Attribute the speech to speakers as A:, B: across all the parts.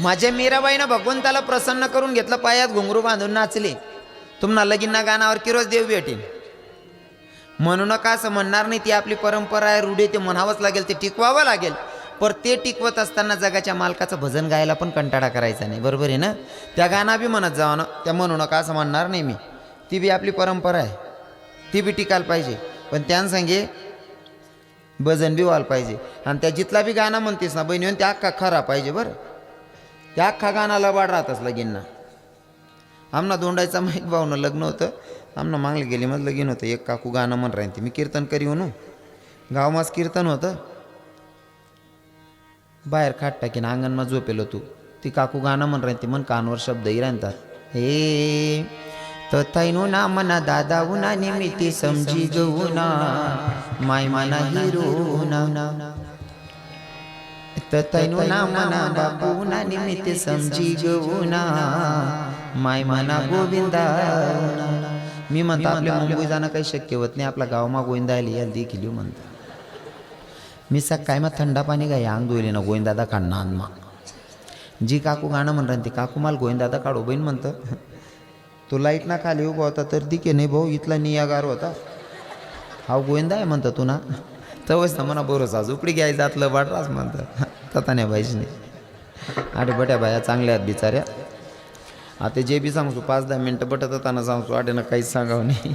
A: माझ्या मीराबाईनं भगवंताला प्रसन्न करून घेतलं पायात घुंगरू बांधून नाचले. तुम्हाला लगीन गाण्यावर किरोज देव भेटेल म्हणू नका असं म्हणणार नाही ती आपली परंपरा आहे रूढी ते म्हणावंच लागेल ते टिकवावं लागेल. पर ते टिकवत असताना जगाच्या मालकाचं भजन गायला पण कंटाळा करायचा नाही बरोबर आहे ना? त्या गाणं बी म्हणत जावं ना त्या म्हणू नका असं म्हणणार नाही मी. ती बी आपली परंपरा आहे. ती बी टिकायला पाहिजे. पण त्यांसंगे भजन बी व्हायला पाहिजे. आणि त्या जिथला बी गाणं म्हणतेस ना बहिणी त्या अख्खा खरा पाहिजे बरं. त्या अख्खा गाणं लबाड राहतच लगीनना. आमना दोंडायचा माहीत भाऊनं लग्न होतं. आमना मागले गेली मग लगीन होतं. एक काकू गाणं म्हण राहीन ते. मी कीर्तन करी म्हणू गावमास कीर्तन होतं. बाहेर खाट टाकीन अंगणमा झोपेलो तू. ती काकू गाणं म्हण राहीन ते. मन कानवर शब्दही राहतात. हे तथैनो ना मना दादा उना निमित्ती समजी गऊना माय मना हिरो ना. तथैनो ना मना बापू ना निमित्त समजी गऊना माय मना गोविंदा। मी म्हणतो आपल्या मुंबई जाणं काही शक्य होत नाही. आपला गावमा गोविंदा आली याला देखील म्हणतो. मी सकाळी मग थंडा पाणी काय अंग धुईले ना गोविंदादा काढणं मा. जी काकू गाणं म्हणणार ती काकू मला गोविंदादा काढू बहीण म्हणतं. तो लाइट ना खाली उभा होता तर दिके नाही भाऊ इथला नियागार होता. हा गोविंदा आहे म्हणतं तू ना. तवच ना म्हणा बरोसा झुपडी घ्यायचं जातलं वाटरास म्हणतं. तथा नाही नाही. अरे बट्या बाया चांगल्या आहेत बिचाऱ्या. आता जे बी सांगतो पाच दहा मिनटं बटत होताना सांगतो आठे काहीच सांगावं नाही.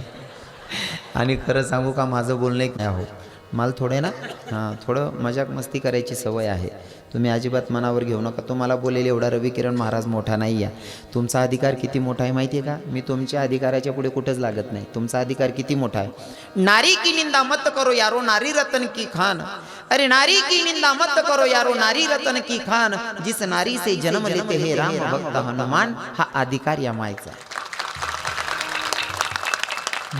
A: आणि खरं सांगू का माझं बोलणं एक नाही हो मला थोडे ना? हां थोडं मजाक मस्ती करायची सवय आहे. तुम्ही अजिबात मनावर घेऊ नका. तुम्हाला बोलेल एवढा रवी किरण महाराज मोठा नाही आहे तुमचा अधिकार किती मोठा आहे माहिती आहे का? मी तुमच्या अधिकाराच्या पुढे कुठंच लागत नाही. तुमचा अधिकार किती मोठा आहे? नारी की निंदा मत करो यारो नारी रतन की खान. अरे नारी की निंदा मत करो यारो नारी रतन की खान. जिस नारी से जन्म लेते हे राम भक्त हनुमान हा अधिकार या मायचा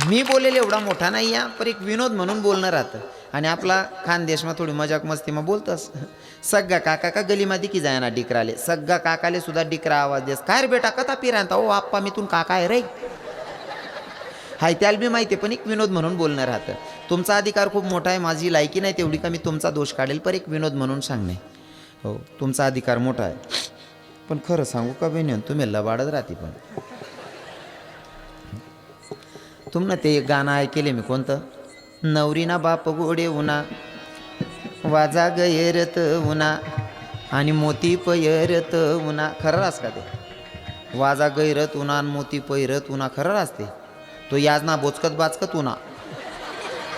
A: मी बोलेल एवढा मोठा नाही या पर एक विनोद म्हणून बोलणं राहतं. आणि आपला खानदेशमा थोडी मजाक मस्तीमा बोलतस. सग्गा काका का गलीमध्ये की जायना डिकराले. सग्गा काकाले सुद्धा डिकरा आवाज देस. काय रे बेटा कथा पिरांता? ओ आप्पा मी तुम काका आहे रे. हाय त्याला बी माहिती आहे पण एक विनोद म्हणून बोलणं राहतं. तुमचा अधिकार खूप मोठा आहे माझी लायकी नाही तेवढी का मी तुमचा दोष काढेल पर एक विनोद म्हणून सांगणे. हो तुमचा अधिकार मोठा आहे. पण खरं सांगू का बेन तुम्ही लबाडत राहते पण. तुमनं ते एक गाणं ऐकेले मी कोणतं? नवरीना बाप गोडे उना वाजा गैरत उना आणि मोती पैरत उना. खरं रास का ते? वाजा गैरत उन्हा आणि मोती पैरत उन्हा खरं रासते तो? याजना बोचकत बाचकत उन्हा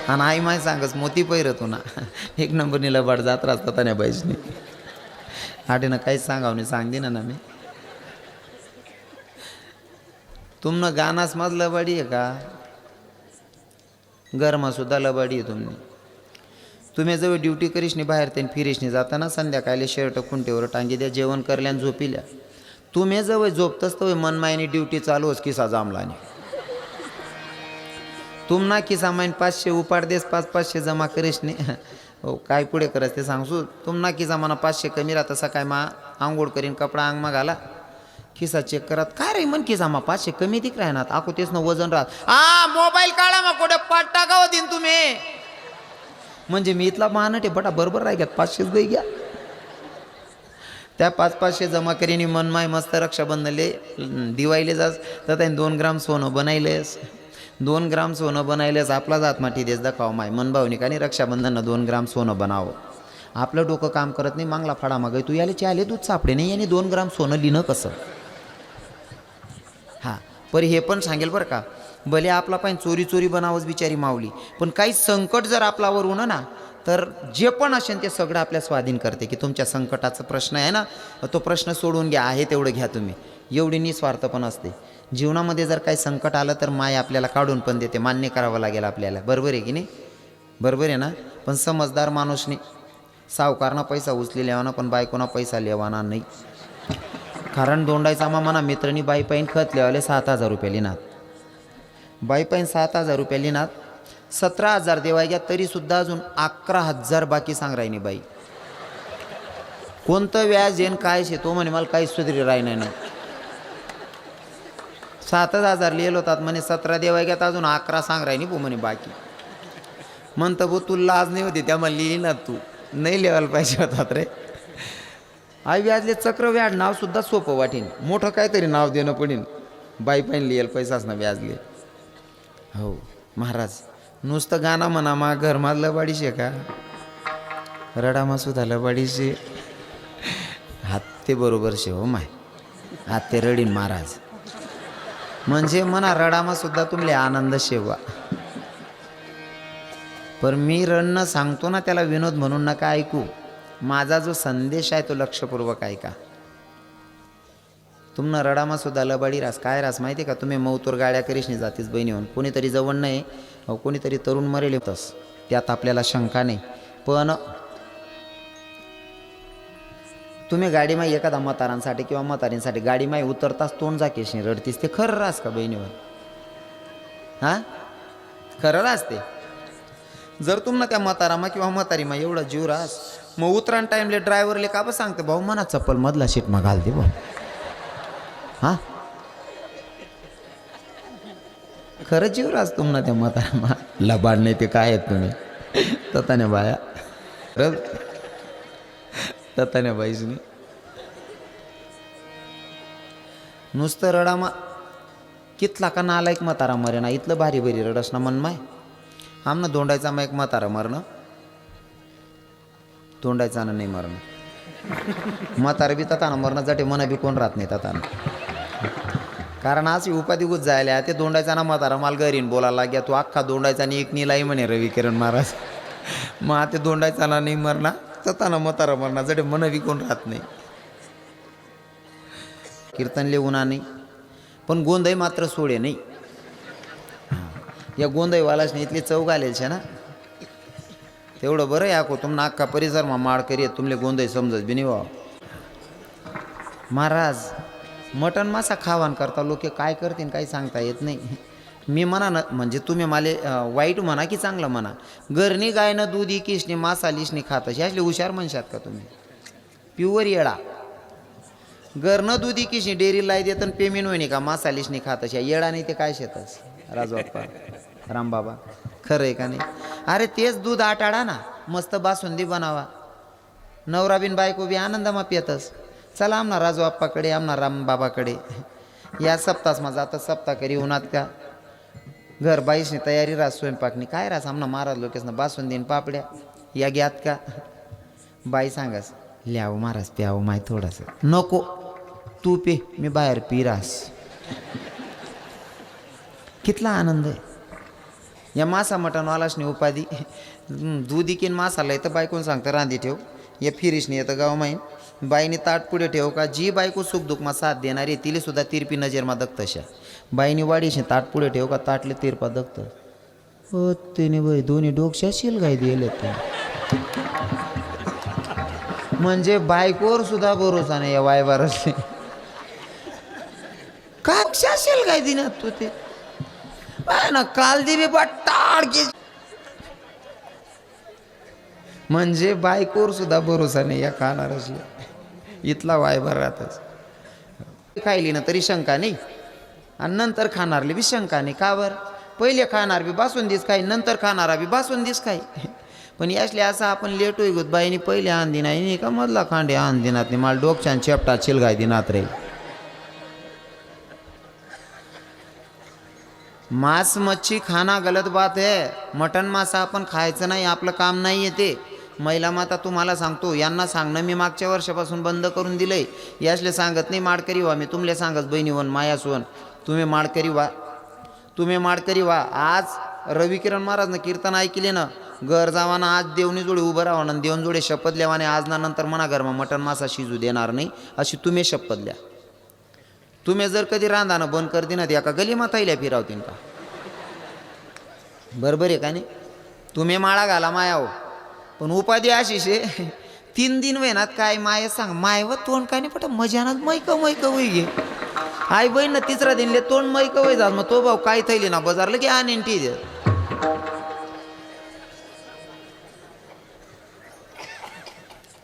A: आणि आई माय सांगस मोती पैरत उन्हा एक नंबरनी लबाड जात रासतात आणि पाहिजे आठे काहीच सांगाव नाही सांग दे ना मी. तुमनं गानास मज बडी आहे का? घरमा सुद्धा लबाडी आहे तुम्ही. तुम्ही जवळ ड्युटी करीशनी बाहेर त्यांनी फिरीशनी जाताना संध्याकाळी शर्ट खुंटेवर टांगी द्या जेवण करल्यान झोपिल्या. तुम्ही जवळ झोपतच तर मनमायनी ड्युटी चालूच किसा जामलानी तुम किसा माईन पाचशे उपाड देस पाच पाचशे जमा करीश नाही हो काय पुढे करस ते सांगसू तुम किसा म्हणा पाचशे कमी राहता सकाळी मा आंघोळ करीन कपडा अंगमा घाला खिसा चेक करत काय रे मन खिसा मा पाचशे कमी दिक राहणार आको तेच ना वजन राहत. हा मोबाईल काढा मग कुठे पाठ टाकावं दिन तुम्ही. म्हणजे मी इथला महानट बटा बरोबर राह घ्यात पाचशेच दे घ्या. त्या पाच पाचशे जमा करीन मनमाय मस्त रक्षाबंधनले दिवाळीले जास तर त्याने दोन ग्राम सोनं बनायलेस. दोन ग्राम सोनं बनायलेस आपला जात माठी देस दाखव माय मन भावनिक आणि रक्षाबंधननं दोन ग्राम सोनं बनावं. आपलं डोकं काम करत नाही मागला फाडा मागे तू याले चाले दूध सापडे नाही आणि दोन ग्राम सोनं लिहिणं कसं? हां पर हे पण सांगेल बरं का भले आपला पण चोरी चोरी बनावंच बिचारी मावली पण काही संकट जर आपल्यावर उणं ना तर जे पण असेल ते सगळं आपल्या स्वाधीन करते की तुमच्या संकटाचा प्रश्न आहे ना तो प्रश्न सोडून घ्या आहे तेवढं घ्या तुम्ही. एवढी निस्वार्थ पण असते. जीवनामध्ये जर काही संकट आलं तर माय आपल्याला काढून पण देते मान्य करावं लागेल आपल्याला. बरोबर आहे की नाही? बरोबर आहे ना? पण समजदार माणूसने सावकारनं पैसा उचली लेवाना पण बायकोना पैसा लेवाना नाही. कारण दोंडायचा मामाना मित्रनी बाईपाईन खत लिवायला सात हजार रुपये लिनात बाईपाईन सात हजार रुपये लिनात सतरा हजार देवाय घ्या तरीसुद्धा अजून अकरा हजार बाकी सांग राहिनी बाई. कोणतं व्याज येईन काय शे तो म्हणे मला काहीच सुधरी राही नाही ना. सातच हजार लिहिलं होतात म्हणे सतरा देवाय घ्यात अजून अकरा सांग राहिनी पो म्हणे बाकी. म्हणतं भाऊ तू लाज नाही होती त्या मला लिहिली ना तू. नाही लिहायला पाहिजे होतात रे. आई व्याजले चक्रव्याड नाव सुद्धा सोपं वाटेन. मोठं काहीतरी नाव देणं पडेल बाई लिहेल लिहिल पैसाच ना व्याजले. हो महाराज नुसतं गाणं म्हणा मा घरमा लबाडीशे का? रडामा सुद्धा लबाडीशे हात ते बरोबर शे हो माय. हाते ते रडीन महाराज. म्हणजे म्हणा रडामा सुद्धा तुमले आनंद शेवा. पण मी रडणं सांगतो ना त्याला विनोद म्हणून नका ऐकू. माझा जो संदेश आहे तो लक्षपूर्वक ऐका. तुम्हाला रडामा सुद्धा लबाडी रास. काय रास माहिती का? तुम्ही मऊतूर गाड्या करीशनी जातीस बहिणी होऊन कोणीतरी जवळ नाही अहो कोणीतरी तरुण मरेल तस त्यात आपल्याला शंका नाही. पण तुम्ही गाडीमाई एखादा म्हातारांसाठी किंवा म्हातारींसाठी गाडीमाई उतरताच तोंड जाकेशनी रडतीस ते खरं रास का बहिणीवर हां? खरं रास ते? जर तुम्हाला त्या म्हातारामा किंवा म्हातारीमा एवढा जीव रास मग उतरान टाईमले ड्रायव्हरले का बा सांगते भाऊ म्हणा चप्पल मधला शीट मग घालते भाऊ हां? खरं जीवराज तुम्हाला त्या म्हातारामा लबाड नाही ते काय आहेत तुम्ही? तताने बाया. खरंच तताने बाईच मी नुसतं रडामा कितला का नालायक म्हातारा मरे ना इथलं भारी भारी रडस ना मन माय. आमना दोंडायचा मग एक मतारा मरणं. तोंडायचा नाही मरणं. म्हातारं बी तताना मरणासाठी जाते मन बी कोण राहत नाही तताना. कारण आज उपाधी गुज जायला ते दोंडायचा ना म्हातारा माल घरीन बोलायला लाग्या तू अख्खा दोंडायचा आणि एक निलाई म्हणे रवी किरण महाराज. मग ते दोंडायचा ना नाही मरणा तताना म्हातारा मरणा जडे मन बी कोण राहत नाही. कीर्तन लिहून नाही. पण गोंधळ मात्र सोडे नाही. या गोंधळवालाच नाही इथली चौक घालेल ना. तेवढं बरं आहे आको तुमना अख्खा परिसरमा माळ करीत तुमले गोंधळ समजत बी नाही महाराज मटण मासा खावान करता लोक काय करतील काही सांगता येत नाही. मी म्हणा ना म्हणजे तुम्ही माले वाईट म्हणा की चांगलं म्हणा घरनी गायनं दूध इकिशनी मासा लिशनी खात अशी असले हुशार म्हणशात का तुम्ही? प्युअर येळा घरनं दूध इकिशनी डेअरी लाई देत आणि पेमेंट होईनी का मासा लिशनी खात अशा येळा नाही ते काय शेतस? राजवाप्पा रामबाबा. खरं आहे का नाही? अरे तेच दूध आटाडा ना. मस्त बासुंदी बनावा. नवरा बिन बायको बी आनंदामा पियतस. चला आमना राजू आप्पाकडे आमना रामबाबाकडे या सप्तास मा जातं सप्ताह करी उन्हात का? घर बाईसनी तयारी रास स्वयंपाकनी काय रास? आमना महाराज लोकेसनं बासुंदीन पापड्या. या घ्यात का? बाई सांगास ल्याव महाराज प्याव माय थोडंसं. नको. तू पे. मी बाहेर पी रास. कितला आनंद आहे. या मासा मटणवालासनी उपाधी. हं, दूध इकीन मासाला येतं बायकोन सांगतं रांधी ठेव. या फिरिशनी येतं गाव माहीन. बाईने ताट पुढे ठेव का जी बायको सुख दुखमा साथ देणारी तिले सुद्धा तिरपी नजरमा दगतशा. बाईने वाडीशी ताट पुढे ठेव का ताटले तिरपा दगत. हो तिने बाई दोन्ही डोकशा शिल गाय दिले म्हणजे बायकोवर सुद्धा भरोसा नाही या वायवारस काय असेल काय दिनात तू ते पाय ना काल दिवी टाळ की म्हणजे बायकोर सुद्धा भरोसा नाही या खाणारच इथला वायभर राहतच खायली ना तरी शंका नाही. आणि नंतर खाणारली बी शंका नाही. का बरं? पहिले खाणार बी बासुंदीच खाई नंतर खाणारा बी बासुंदीच खाई. पण यासले असं आपण लेट होई गोत बाईनी पहिले आण दिना नाही का मधला खांडे आण दिनात नाही मला डोकच्या चेपटा चिलगाय दिनात रे मांस मच्छी खाना गलत बात है। मटन मासा आपण खायचं नाही आपलं काम नाही येते महिला माता तुम्हाला सांगतो यांना सांगणं मी मागच्या वर्षापासून बंद करून दिलंय. यासले सांगत नाही माडकरी व्हा. मी तुमले सांगत बहिणी वन मायासवन तुम्ही माडकरी व्हा. तुम्ही माडकरी व्हा. आज रविकिरण महाराजनं कीर्तन ऐकले ना घर जावाना आज देवनी जोडे उभं राहा ना देऊन जोडे शपथ लेवाने आज ना नंतर म्हणा घरमा मटन मासा शिजू देणार नाही अशी तुम्ही शपथ द्या. तुम्ही जर कधी रांधानं बंद कर दिनात एका गली माताईल्या फिरावतीन का? बरोबर आहे का नाही? तुम्ही माळा घाला माया हो. पण उपाधी अशी शे तीन दिन वेनात काय माय सांग. माय व तोंड काय नाही पट मजानात मैक मैक वय घे आई बहीण ना तिसरा दिनले तोंड मैक वय जात. मग तो भाऊ काय थैली ना बजारलं की आणीन टी दे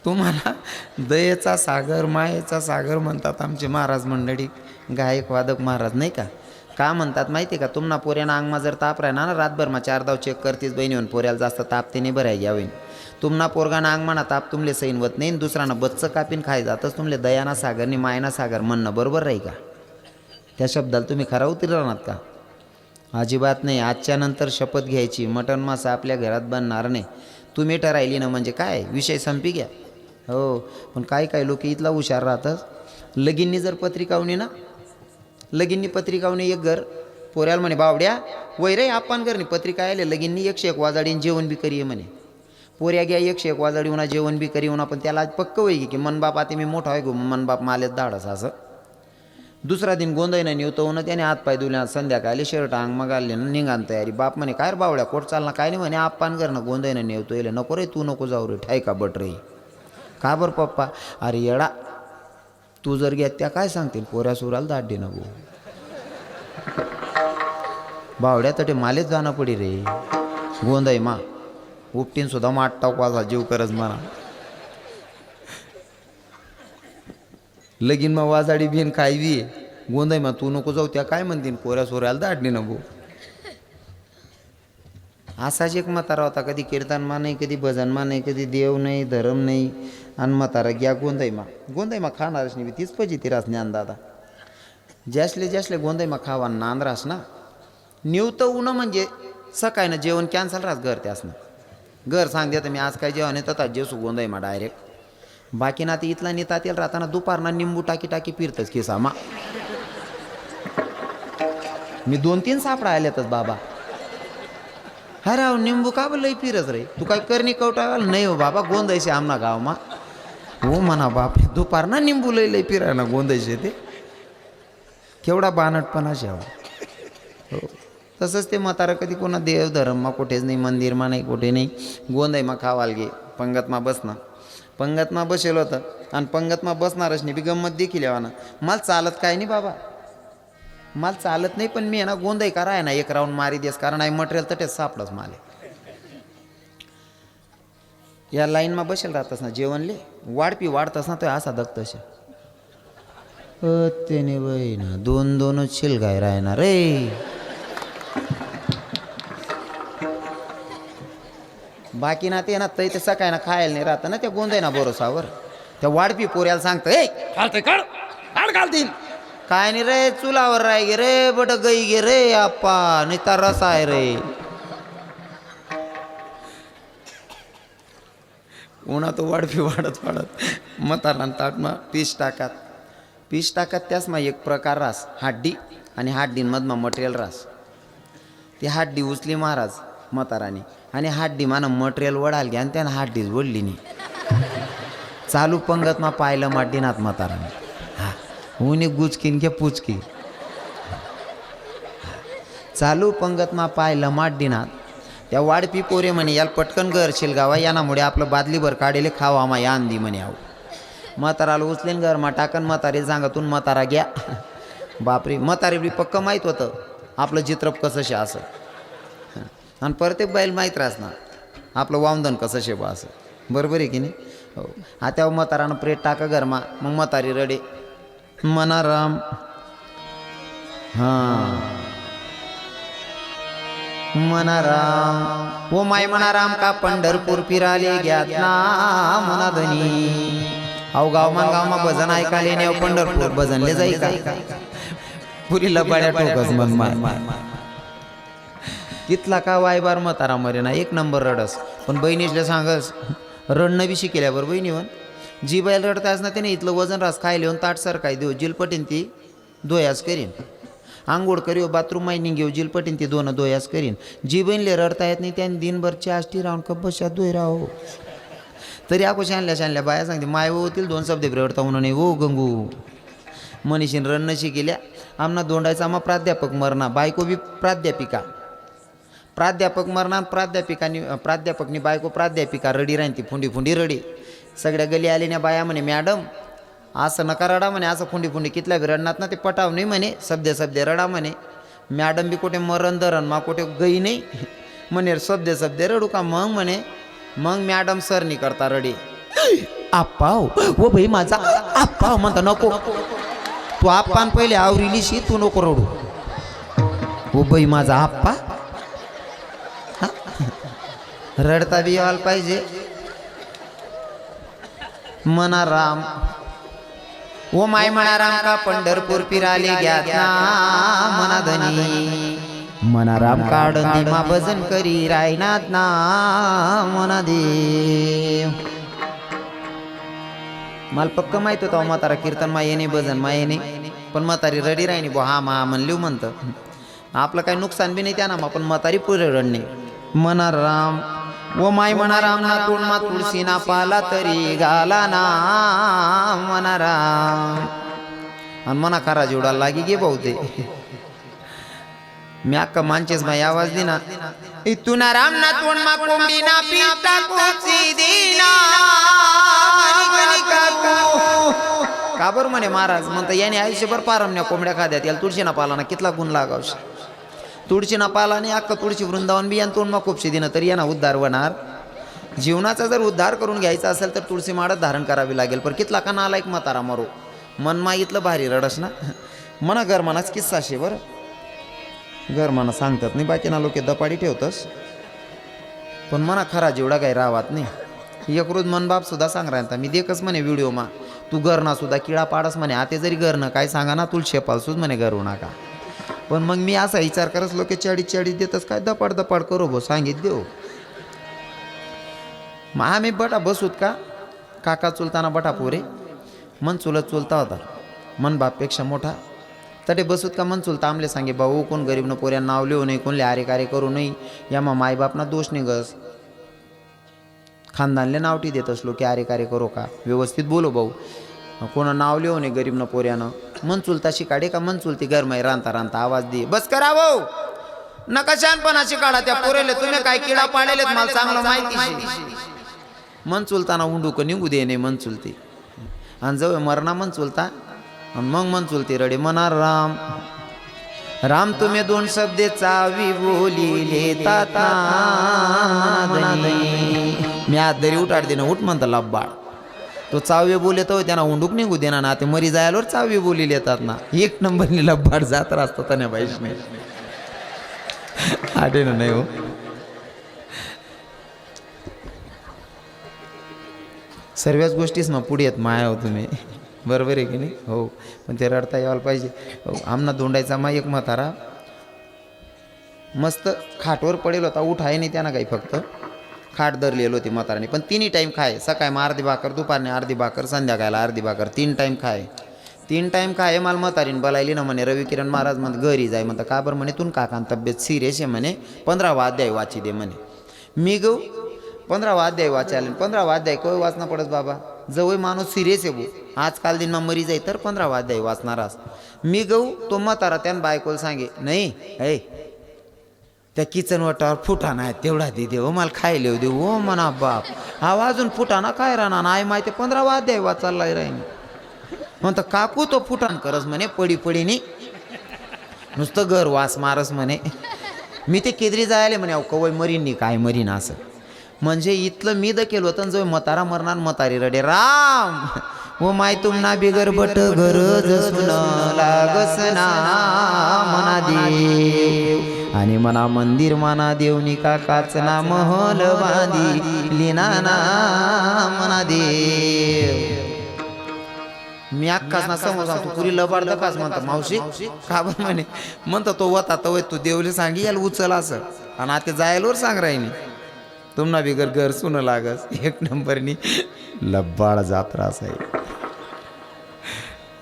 A: तुम्हाला दयेचा सागर मायेचा सागर म्हणतात आमचे महाराज मंडळी. गायक वादक महाराज नाही का? का म्हणतात माहिती आहे का? तुम्हाला पोऱ्यानं अंगमा जर ताप राहिना ना रातभर मग चार दाव चेक करतीस बहिणी होऊन पोऱ्याला जास्त ताप ते नाही भराय घ्यावेन तुमना पोरगाना अंगमाना ताप तुमले सैन होत नाही दुसराना बच्चं कापीन खाय जातच तुमले दयाना सागरनी मायना सागर म्हणणं बरोबर राही का? त्या शब्दाला तुम्ही खरा उतरणार का? अजिबात नाही. आजच्या नंतर शपथ घ्यायची. मटण मासा आपल्या घरात बनणार नाही. तुम्ही ठरायली ना म्हणजे काय? विषय संपी घ्या. हो पण काय काय लोक इथला हुशार राहतात. लगीननी जर पत्रिकावणी ना लगीननी पत्रिकावणी एक घर पोऱ्याला म्हणे बावड्या वय रे आपण नाही पत्रिका आले लगीननी एकशे एक वाजाडीन जेवण बी करी म्हणे. पोऱ्या घ्या एकशे एक वाजाडी उन्हा जेवण बी करी उन्हा पण त्याला आज पक्क होई की मन बाप आता मी मोठा आहे गो मन बाप मालेत धाडस असं. दुसरा दिन गोंधळीनं नेवतो ना त्याने हात पाय धुल्या संध्याकाळी शर्ट अंग मग आले ना निघान तयारी. बाप म्हणे काय रे बावड्या कोट चालना काय नाही म्हणे आप्पान घर ना गोंधळीनं नेवतो येले नको रे तू नको जाऊ रे ठायका बट रे. का बरं पप्पा? अरे येडा तू जर घेत त्या काय सांगतील? पोऱ्या सुराला दाट दे ना भाऊ. बावड्या तटे मालेच जाणं पडी रे. गोंधळ मा. उपटीन सुद्धा माट टाक जीव करच म्हणा लगीन मग वाजाडी बिन काय बी गोंधळ मग तू नको जाऊ त्या काय म्हणतीन पोऱ्या सोऱ्याला दाडली नको असाच एक म्हातारा होता कधी कीर्तनमा नाही कधी भजनमा नाही कधी देव नाही धर्म नाही आणि म्हातारा घ्या गोंधळमा गोंधळमा खाणारच नाही तीच पाहिजे ती रास दादा. ज्यासले ज्यासले गोंधळमा खावा नांदरास ना निवतं उनं म्हणजे सकाळनं जेवण कॅन्सल राहत घर त्यासनं घर सांग तर मी आज काय जेवण येतं तर जेसू गोंधळमा डायरेक्ट बाकी ना ते इथला नेता तेल राहताना दुपारना निंबू टाकी टाकी फिरतच किसामा. मी दोन तीन सापडा आल्यातच बाबा. हा राव निंबू का लई फिरस रे? तू काय करणी कवटावाल नाही हो बाबा गोंदायचे आमना गावमा. हो म्हणा बाप दुपार ना निंबू लई लई फिराय ना गोंदायचे ते. केवढा बानटपणा शेवा हो. तसंच ते म्हातारं कधी कोणा देव धर्ममा कुठेच नाही मंदिरमा नाही कुठे नाही. गोंदायमा खावाल गे पंगतमा बसना पंगतमा बसेल होतं. आणि पंगतमा बसणारच नाही बी गंमत देखील यावाना हो मला चालत काय नाही बाबा. मला चालत नाही पण मी आहे ना गोंधळ करा आहे ना एक राऊंड मारी देस कारण आहे मटेरियल तटेच सापडच माले या लाईनमा बसेल राहतस ना जेवणले वाढपी वाढतस ना तो असा दगतशे त्याने वय ना दोन दोनच शिलगाय राहणार रे. बाकी ना ते ना तै ते सकाळी ना खायला नाही राहतं ना त्या गोंधळ ना भरोसावर. त्या वाढपी पोऱ्याला सांगतं ए
B: काढते काढ काढ घालतील
A: काय नाही रे चुलावर राय गे रे बट गई गे रे आप्पा निता रस आहे रे. उन्हा तो वाढपी वाढत वाढत मताला ताटमा पीस टाकात. पीस टाकात त्याच मग एक प्रकार रास हाड्डी आणि हाड्डींमधमा मटेरियल रास. ती हाड्डी उचली महाराज मताराने आणि हाड्डी मानं मटेरियल वडाल घ्या आणि त्यानं हाड्डीच वडली नाही. चालू पंगत मा पाहिलं माड्डीनाथ मताराने. हा उनी गुचकीन घे पुचकी चालू पंगतमा लमाट दिनात. त्या वाडपी पोरे म्हणे याला पटकन घर शिलगावा यानामुळे आपलं बादलीभर काढेले खावा मा या अंदी म्हणे आहो. म्हाताराला उचलेन घर मा टाकन म्हातारे सांगतून म्हातारा घ्या. बापरे म्हातारे बी पक्क माहीत होतं. आपलं चित्रप कसं शे असं? आणि प्रत्येक बाईल माहीत राहस ना आपलं वामदन कसं शे बा असं? बरोबर आहे की नाही? हो. आता म्हातारानं प्रेट टाका घरमा मग म्हातारी रडे. मना राम हां. राम ओ माय मनाराम का पंढरपूर फिराले घ्यात ना मना गाव मान गावमान गावमा भजन ऐकाले ने पंढरपूर. भजनले जाई का? पुरी लबाड्या ठोकस मन माय. कितला का वायबार मतारा मरे ना एक नंबर रडस. पण बहिणीसले सांगस रडणं बी शिकेल्यावर म्हण जी बैल रडतास ना त्याने इथलं वजन रास खायला येऊन ताट सर काय देऊ. जिलपटीन ती दोयास करीन. आंघोळ करीव बाथरूम मायनिंग घेऊ. जिलपटीन ती दोन दोयास करीन. जी बहिणले रडता येत नाही त्याने दिनभर चाष्टी राहून कब्बशा दोय राहो तरी आको शानल्या शानल्या बाया सांगते माय होतील दोन शब्द रडता म्हणून. नाही ओ गंगू. मनीषीन रणनं शिकेल्या आमना दोंडायचा आम्हा प्राध्यापक मरणा. बायको बी प्राध्यापिका. प्राध्यापक मरणार प्राध्यापिकानी प्राध्यापकनी बायको प्राध्यापिका रडी राहीन ती. फुंडी फुंडी रडी. सगळ्या गली आलीने बाया म्हणे मॅडम असं नका रडा म्हणे असं फुंडी फुंडी कितल्या बी रडणार ना ते पटाव नाही म्हणे सध्या सध्या रडा म्हणे. मॅडम बी कुठे मरण धरण मा कुठे गई नाही. म्हणे सध्या सध्या रडू का मग? म्हणे मग मॅडम सरनी करता रडी. आप्पाव ओ भाई माझा आप्पाव म्हणता नको. तू आप्पान पहिले आवरिलीशी तू नको रडू. ओ भाई माझा आप्पा. रडता बी यायला पाहिजे. मना राम ओ माय म्हणा राम का पंढरपूर फिराले घ्या ना मना धनी मना राम काढ मा भजन करी रायनाथ ना मना देव मला पक्क माहीत होतं म्हातारा कीर्तन मा येणे भजन मा येणे पण म्हातारी रडी राहिणी बो हा मा म्हणलीव म्हणतं. आपलं काही नुकसान बी नाही त्या ना पण म्हातारी पुरे रडणे. मना राम ओ माय म्हणा राम ना तोड मा तुळशी ना पाला तरी गाला ना म्हणा राम आणि मना खरा जेवढा लागी गे बहुते मी अक्का मानचेस माय आवाज दिना. इथून राम ना तोंड मा कोंबडी ना पिता कोची दिना. का बरं म्हणे महाराज? म्हणतं याने आयुष्यभर पारमण्या कोंबड्या खाद्यात याला तुळशीना पालाना कितला गुण लागावशी. तुळशीना आणि अख्खं तुळशी वृंदावन बी यांतून मग खूपशी दिनं तरी यांना उद्धार होणार. जीवनाचा जर उद्धार करून घ्यायचा असेल तर तुळशी माळच धारण करावी लागेल. पण कितला का नाला एक मतारा मरो. मन इथलं भारी रडस ना. मना घर मनाच किस्सा शे बरं. घर सांगतात नाही बाकीना लोके दपाडी ठेवतस. पण म्हणा खरा जेवढा काही रावात नाही. एक रोज सुद्धा सांग राहता मी देखच म्हणे व्हिडिओ मा. तू घरना सुद्धा किडा पाडस म्हणे. आते जरी घरनं काय सांगा ना तुला शेपालसूच म्हणे घरू नका. पण मग मी असा विचार करस लोक चाळीस चाळीस देतच काय? दपाड दपाड करू भो सांगित देऊ. मग आम्ही बटा बसूत का? काका चुलताना बटा पोरे. मन चुलत चुलता होता. मन बापपेक्षा मोठा. तटे बसूत का? मन चुलता आमले सांगे भाऊ कोण गरीब न पोऱ्या नाव लिहू नाही कोणले आरे कार्य करू नाही यामा मायबापना दोष निघस. खानदानले नावटी देत असलो की आरे कार्य करू का? व्यवस्थित बोलो भाऊ. कोणा नाव लिहू नये गरीब न पोऱ्यानं. मन चुलता शिकाडे का मन चुलती गरमाई रांता रांता आवाज दे. बस करा भाऊ. नका शानपणाची काढा त्या पोरेले. तुम्ही काय किडा पाडेलेत मला चांगलं माहिती मन चुलताना उंडू निघू दे नाही मन चुलती. आणि जवळ मरणा मन चुलता. आणि मग मन चुलती रडे. मना राम राम तुम्ही दोन शब्द चावी बोलिले ताता मी आज दरी उठाड देणं उठ म्हणता लब्बाळ तो चावे बोले तो त्यांना उंडूक निघू देना ना. ते मरी जायलावर चावे बोली येतात ना. एक नंबरनी लब्बाड जात असतो त्याने बाईश आठे ना नाही हो. सर्वच गोष्टीच ना पुढे येत माया हो तुम्ही. बरोबर आहे की नाही? हो. पण ते रडता यायला पाहिजे. हो आमना दोंडायचा मा एक म्हातारा मस्त खाटवर पडेल होता. उठ आहे नाही त्यांना काही फक्त. खाट धरलेली होती म्हाताराने. पण तिन्ही टाईम खाय. सकाळी मग अर्धी भाकर दुपारने अर्धी भाकर संध्याकाळला अर्धी भाकर. तीन टाईम खाय. तीन टाईम खाय मला म्हातारीने बोलायली ना म्हणे रवी किरण महाराज म्हणत घरी जाय म्हणतं. का बरं? म्हणे तून काकान तब्येत सिरियस आहे म्हणे. पंधरावा अध्याय वाची दे म्हणे. मी गो पंधरावा अध्याय वाचायला पंधरावा अध्याय कोय वाचना पडत बाबा? जवळ माणूस सिरियस आहे भाऊ आजकाल दिन मरी जाई तर पंधरावा अध्याय वाचणारास मी गहू तो म्हातारा त्यानं बायकोला सांगे नाही ऐ त्या किचन वाटावर फुटाणा आहे तेवढा दे देव मला खायला येऊ देऊ ओ म्हणा बाप. हा अजून फुटाणा काय राहणार? नाही माहिती पंधरावा अध्याय वाचायला राहीन म्हणतं काकू तो फुटाण करस म्हणे पडी पडीनी. नुसतं घर वास मारस म्हणे. मी ते केदरी जायले म्हणे अहो कवय मरीन काय मरीन असं. म्हणजे इथलं मी द केलं होतं जो मतारा मरणार मतारी रडे राम ओ माय तुमना बिगर बट गरज सुन लागस ना मना देव. आणि मना मंदिर माना देवनी का ना महल बांधी. लिना ना मना देव. मी अक्काच ना समोर सांगतो पुरी लबाड दकाच म्हणतो मावशी? का बरं म्हणे? म्हणतो तो वता तो तू देवले सांगी याला उचल असं. आणि आता जायलावर सांग राहिनी. तुम्हाला बिगर घर सुन लागस. एक नंबरनी लबाड जात्रा आहे.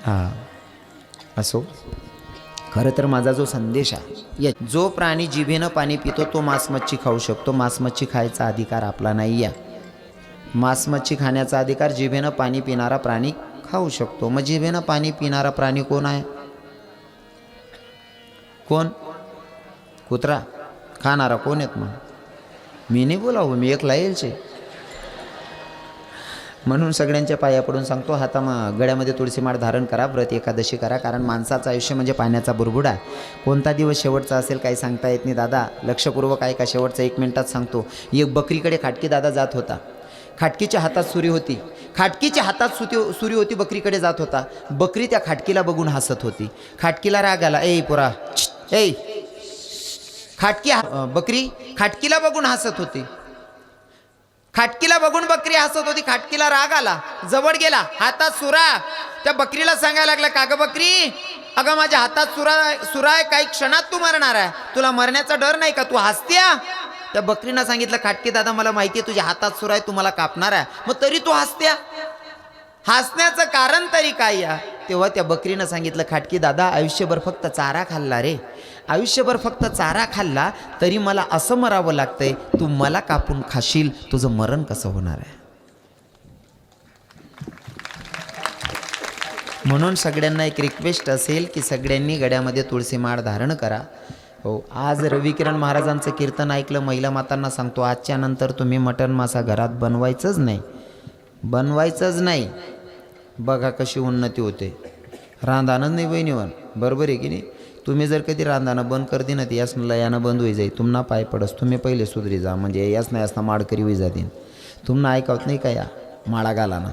A: हा. असो. खरं तर माझा जो संदेश आहे या जो प्राणी जिभेनं पाणी पितो तो मांस मच्छी खाऊ शकतो. मांस मच्छी खायचा अधिकार आपला नाही या मांसमच्छी खाण्याचा अधिकार जिभेनं पाणी पिणारा प्राणी खाऊ शकतो. मग जिभेनं पाणी पिणारा प्राणी कोण आहे? कोण? कुत्रा. खाणारा कोण आहेत मग? मी नाही बोलावं मी एकला येईलचे म्हणून सगळ्यांच्या पाया पडून सांगतो हाता मग गळ्यामध्ये तुळशी माळ धारण करा व्रत एकादशी करा कारण माणसाचं आयुष्य म्हणजे पाण्याचा बुरबुडा. कोणता दिवस शेवटचा असेल काही सांगता येत नाही दादा. लक्षपूर्वक आहे का शेवटचा एक मिनिटात सांगतो. एक बकरीकडे खाटकी दादा जात होता. खाटकीच्या हातात सुरी होती. खाटकीच्या हातात सुती सुरी होती बकरीकडे जात होता. बकरी त्या खाटकीला बघून हसत होती. खाटकीला राग आला ए पुरा ए. खाटकी हा- बकरी खाटकीला बघून हसत होती. खाटकीला बघून बकरी हसत होती. खाटकीला राग आला. जवळ गेला. हातात सुरा. त्या बकरीला सांगायला लागला का ग बकरी अगं माझ्या हातात सुरा सुरा आहे. काही क्षणात तू मरणार आहे. तुला मरण्याचा डर नाही का? तू हसत्या? त्या बकरीनं सांगितलं खाटकी दादा मला माहिती आहे तुझ्या हातात सुरा आहे. तुम्हाला कापणार आहे. मग तरी तू हसत्या? हसण्याचं कारण तरी काय या? तेव्हा त्या बकरीनं सांगितलं खाटकी दादा आयुष्यभर फक्त चारा खाल्ला रे. आयुष्यभर फक्त चारा खाल्ला तरी मला असं मरावं लागतंय तू मला कापून खाशील तुझं मरण कसं होणार आहे? म्हणून सगळ्यांना एक रिक्वेस्ट असेल की सगळ्यांनी गड्यामध्ये तुळशी माळ धारण करा. हो आज रविकिरण महाराजांचं कीर्तन ऐकलं महिला मातांना सांगतो आजच्या नंतर तुम्ही मटण मासा घरात बनवायचंच नाही. बनवायचंच नाही. बघा कशी उन्नती होते. रांधानं नाही बहिणीवर बरोबर आहे की नाही? तुम्ही जर कधी रांधानं बंद करते ना ती यासनं यानं बंद होई जाईल तुम्हाला पाय पडस तुम्ही पहिले सुधरी जा. म्हणजे यासना नाही यासना माडकरी होई जातीन तुम्हाला ऐकावत नाही का या माळा घाला ना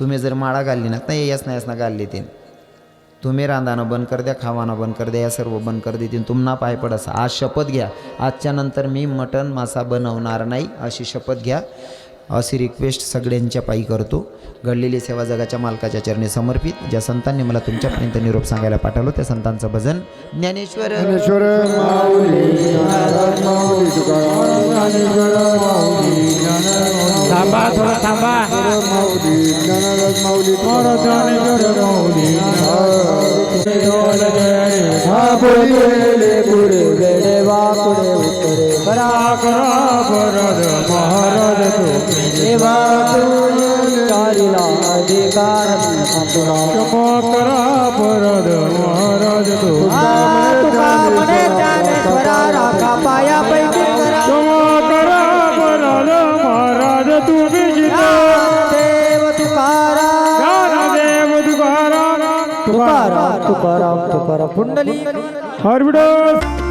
A: तुम्ही जर माळा घालली ना तर यास नाही यासना घालली तीन तुम्ही रांधानं बंद कर द्या खावानं बंद कर द्या या सर्व बंद कर देतील तुम्हाला पाय पडस. आज शपथ घ्या. आजच्या नंतर मी मटण मासा बनवणार नाही अशी शपथ घ्या. अशी रिक्वेस्ट सगळ्यांच्या पायी करतो. घडलेली सेवा जगाच्या मालकाच्या चरणी समर्पित. ज्या संतांनी मला तुमच्यापर्यंत निरोप सांगायला पाठवलं त्या संतांचं भजन ज्ञानेश्वर
C: ज्ञानेश्वर माऊली ज्ञानराज माऊली तुकाराम ज्ञानेश्वर माऊली ज्ञानराज
D: थांबा थोडं थांबा.
C: ज्ञानेश्वर पुढे वेडे वाकडे उत्तरे करा करा बरद महाराज तो देवा कारिला अधिकार क्षमा करा बरद महाराज तो करा. करा महाराज तुम्ही देव तुकाराम. तुकाराम. तुकाराम तुकाराम तुकाराम. पुंडली हरविडस.